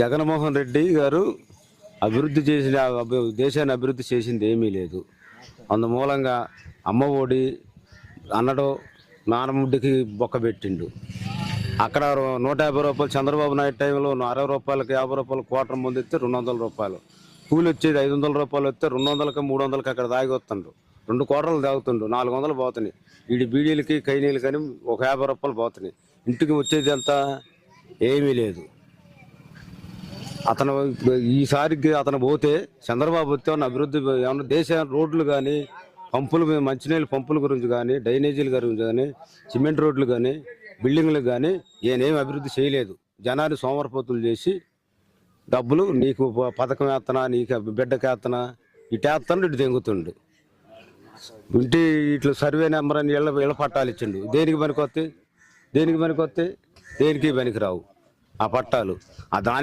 జగన్మోహన్ రెడ్డి గారు అభివృద్ధి చేసిన దేశాన్ని అభివృద్ధి చేసింది ఏమీ లేదు. అందుమూలంగా అమ్మ ఒడి అన్నడు నానముడ్డికి బొక్క పెట్టిండు. అక్కడ నూట యాభై రూపాయలు చంద్రబాబు నాయుడు టైంలో అరవై రూపాయలకి యాభై రూపాయలు క్వార్టర్ ముందు ఇస్తే రెండు వందల రూపాయలు. కూలి వచ్చేది ఐదు వందల రూపాయలు వస్తే రెండు వందలకి మూడు వందలకి అక్కడ దాగి వస్తుండు రెండు కోటలు తాగుతుండు నాలుగు వందలు పోతున్నాయి. వీడి బీడీలకి కైనీలు కానీ ఒక యాభై రూపాయలు పోతున్నాయి. ఇంటికి వచ్చేది అంతా ఏమీ లేదు. అతను ఈసారికి అతను పోతే చంద్రబాబు వస్తే ఉన్న అభివృద్ధి ఏమన్నా దేశ రోడ్లు కానీ పంపులు మీద మంచినీళ్ళ పంపుల గురించి కానీ డ్రైనేజీల గురించి కానీ సిమెంట్ రోడ్లు కానీ బిల్డింగ్లు కానీ ఈయనేం అభివృద్ధి చేయలేదు. జనాన్ని సోమరపోతులు చేసి డబ్బులు నీకు పథకం వేత్తనా నీకు బిడ్డకి వేత్తనా ఇటు వేస్తాను ఇటు దెంగుతుండు ఇంటి ఇట్లా సర్వే నెంబర్ అని ఇళ్ళ ఇళ్ళ పట్టాలు ఇచ్చిండు. దేనికి పనికొస్తే దేనికి పనికొస్తే దేనికి పనికి రావు ఆ పట్టాలు. ఆ దాని